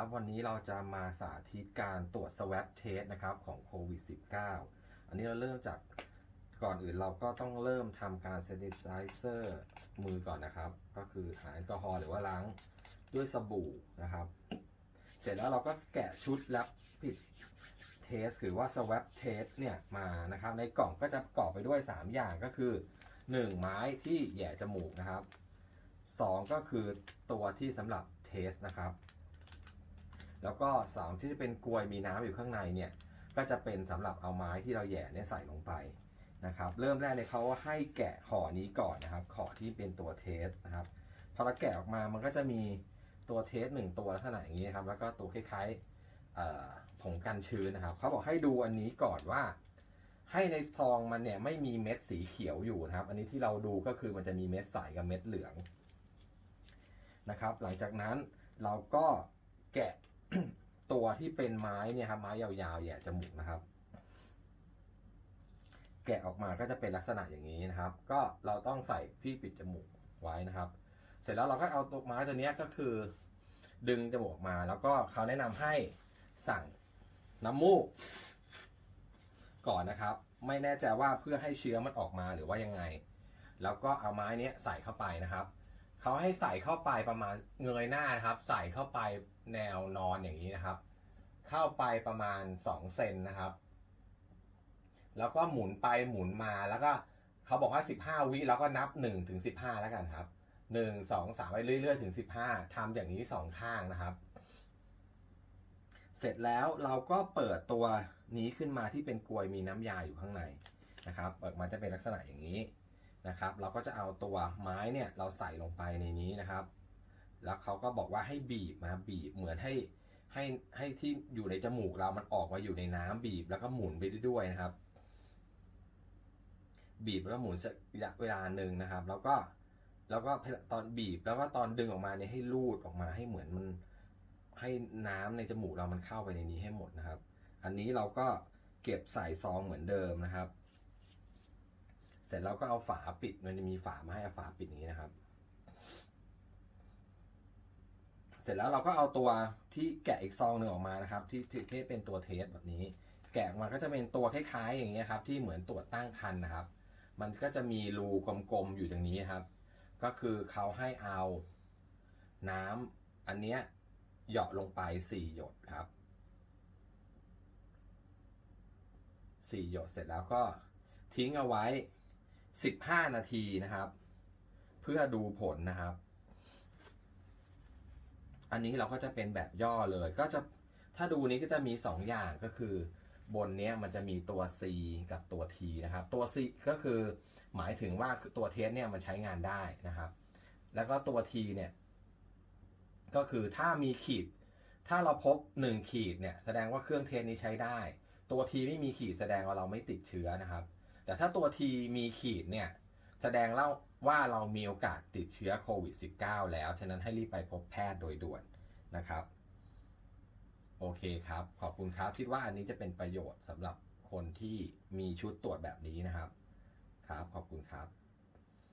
ครับ วันนี้เราจะมาสาธิตการตรวจ swab test นะครับของโควิด -19 อันนี้เราเริ่มจากก่อนอื่นเราก็ต้องเริ่มทำการ sanitizer มือก่อนนะครับ ก็คือหาแอลกอฮอล์หรือว่าล้างด้วยสบู่นะครับ เสร็จแล้วเราก็แกะชุดแลบผิดเทสหรือว่า swab test เนี่ยมานะครับ ในกล่องก็จะประกอบไปด้วย 3 อย่างก็คือ 1 ไม้ที่แย่จมูกนะครับ 2 ก็คือตัวที่สำหรับเทสนะครับ แล้วก็สองที่จะเป็นกลวยมีน้ำอยู่ข้างในเนี่ยก็จะเป็นสำหรับเอาไม้ที่เราแย่เนี่ยใส่ลงไปนะครับเริ่มแรกเลยเขาให้แกะห่อนี้ก่อนนะครับห่อที่เป็นตัวเทสนะครับพอเราแกะออกมามันก็จะมีตัวเทสหนึ่งตัวลักษณะอย่างนี้นะครับแล้วก็ตัวคล้ายๆผงกันชื้นนะครับเขาบอกให้ดูอันนี้ก่อนว่า ให้ในซองมันเนี่ยไม่มีเม็ดสีเขียวอยู่นะครับ อันนี้ที่เราดูก็คือมันจะมีเม็ดใสกับเม็ดเหลืองนะครับ หลังจากนั้นเราก็แกะ ตัวที่เป็นไม้เนี่ยครับไม้ยาวๆแย่จมูกนะครับ แกะออกมาก็จะเป็นลักษณะอย่างนี้นะครับ ก็เราต้องใส่ที่ปิดจมูกไว้นะครับ เสร็จแล้วเราก็เอาตัวไม้ตัวนี้ก็คือ ดึงจมูกมา แล้วก็เขาแนะนำให้สั่งน้ำมูก ก่อนนะครับ ไม่แน่ใจว่าเพื่อให้เชื้อมันออกมาหรือว่ายังไง แล้วก็เอาไม้นี้ใส่เข้าไปนะครับ เขาให้ใส่เข้าไปประมาณเงยหน้านะครับ ใส่เข้าไปแนวนอนอย่างนี้นะครับ เข้าไปประมาณ2เซนนะครับ แล้วก็หมุนไปหมุนมาแล้วก็เขาบอกว่า15วิแล้วก็นับ1ถึง15แล้วกันครับ1 2 3ไปเรื่อยๆ ถึง15ทำอย่างนี้สองข้างนะครับ เสร็จแล้วเราก็เปิดตัวนี้ขึ้นมาที่เป็นกลวยมีน้ำยาอยู่ข้างในนะครับ เปิดมาจะเป็นลักษณะอย่างนี้ นะครับ เราก็จะเอาตัวไม้เนี่ยเราใส่ลงไปในนี้นะครับ แล้วเขาก็บอกว่าให้บีบมาบีบเหมือนให้ให้ให้ที่อยู่ในจมูกเรามันออกมาอยู่ในน้ำบีบแล้วก็หมุนไปด้วยนะครับ บีบแล้วก็หมุนสักระยะเวลาหนึ่งนะครับ แล้วก็แล้วก็ตอนบีบแล้วก็ตอนดึงออกมาเนี่ยให้ลูดออกมาให้เหมือนมันให้น้ำในจมูกเรามันเข้าไปในนี้ให้หมดนะครับ อันนี้เราก็เก็บใส่ซองเหมือนเดิมนะครับ เสร็จแล้วก็เอาฝาปิด มันจะมีฝามาให้เอาฝาปิดอย่างนี้นะครับ เสร็จแล้วเราก็เอาตัวที่แกะอีกซองหนึ่งออกมานะครับ ที่ที่เป็นตัวเทสแบบนี้ แกะออกมาก็จะเป็นตัวคล้ายๆ อย่างเงี้ยครับ ที่เหมือนตรวจตั้งคันนะครับ มันก็จะมีรูกลมๆอยู่ตรงนี้ครับ ก็คือเขาให้เอาน้ำอันเนี้ยเหยาะลงไปสี่หยดครับสี่หยดเสร็จแล้วก็ทิ้งเอาไว้ 15 นาทีนะครับ เพื่อดูผลนะครับ อันนี้เราก็จะเป็นแบบย่อเลย ก็จะถ้าดูนี้ก็จะมี 2 อย่างก็คือบนเนี้ยมันจะมีตัว C กับตัว T นะครับ ตัว C ก็คือหมายถึงว่าตัวเทสเนี่ยมันใช้งานได้นะครับ แล้วก็ตัว T เนี่ยก็คือถ้ามีขีด ถ้าเราพบ 1 ขีดเนี่ยแสดงว่าเครื่องเทสนี้ใช้ได้ ตัว T ไม่มีขีดแสดงว่าเราไม่ติดเชื้อนะครับ แต่ถ้าตัว T มีขีดเนี่ย แสดงเล่าว่าเรามีโอกาสติดเชื้อโควิด -19 แล้ว ฉะนั้นให้รีบไปพบแพทย์โดยด่วนนะครับ โอเคครับ ขอบคุณครับคิดว่าอันนี้จะเป็นประโยชน์สำหรับคนที่มีชุดตรวจแบบนี้นะครับ ครับ ขอบคุณครับ